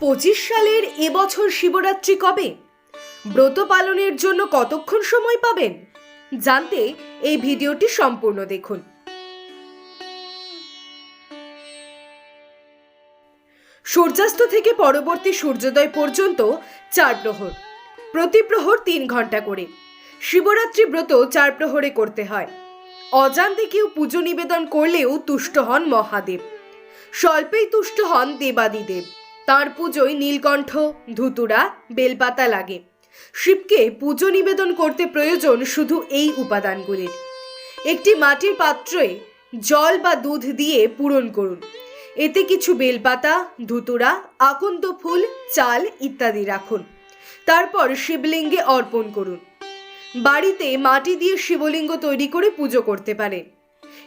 পঁচিশ সালের এবছর শিবরাত্রি কবে? ব্রত পালনের জন্য কতক্ষণ সময় পাবেন? জানতে এই ভিডিওটি সম্পূর্ণ দেখুন। সূর্যাস্ত থেকে পরবর্তী সূর্যোদয় পর্যন্ত চার প্রহর। প্রতি প্রহর তিন ঘণ্টা করে। শিবরাত্রি ব্রত চার প্রহরে করতে হয়। অজান্তে কেউ পুজো নিবেদন করলেও তুষ্ট হন মহাদেব। স্বল্পেই তুষ্ট হন দেবাদিদেব। তার পুজোয় নীলকণ্ঠ, ধুতুরা, বেলপাতা লাগে। শিবকে পুজো নিবেদন করতে প্রয়োজন শুধু এই উপাদানগুলির। একটি মাটির পাত্রে জল বা দুধ দিয়ে পূরণ করুন। এতে কিছু বেলপাতা, ধুতুরা, আকন্দ ফুল, চাল ইত্যাদি রাখুন। তারপর শিবলিঙ্গে অর্পণ করুন। বাড়িতে মাটি দিয়ে শিবলিঙ্গ তৈরি করে পুজো করতে পারেন।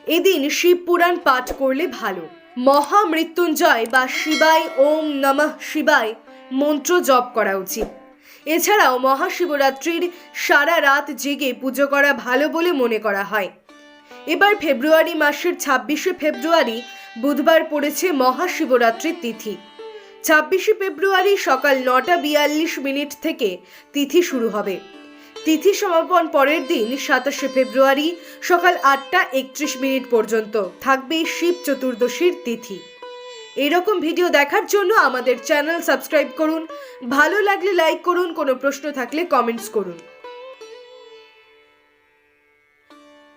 এদিন শিব পুরাণ পাঠ করলে ভালো। মহামৃত্যুঞ্জয় বা শিবায় ওম নমঃ শিবায় মন্ত্র জপ করা উচিত। এছাড়াও মহাশিবরাত্রির সারা রাত জেগে পুজো করা ভালো বলে মনে করা হয়। এবার ফেব্রুয়ারি মাসের ছাব্বিশে ফেব্রুয়ারি বুধবার পড়েছে মহাশিবরাত্রির তিথি। ছাব্বিশে ফেব্রুয়ারি সকাল নটা বিয়াল্লিশ মিনিট থেকে তিথি শুরু হবে। তিথি সমাপন পরের দিন সাতাশে ফেব্রুয়ারি সকাল আটটা একত্রিশ মিনিট পর্যন্ত থাকবে শিব চতুর্দশীর তিথি। এরকম ভিডিও দেখার জন্য আমাদের চ্যানেল সাবস্ক্রাইব করুন, ভালো লাগলে লাইক করুন, কোনো প্রশ্ন থাকলে কমেন্টস করুন।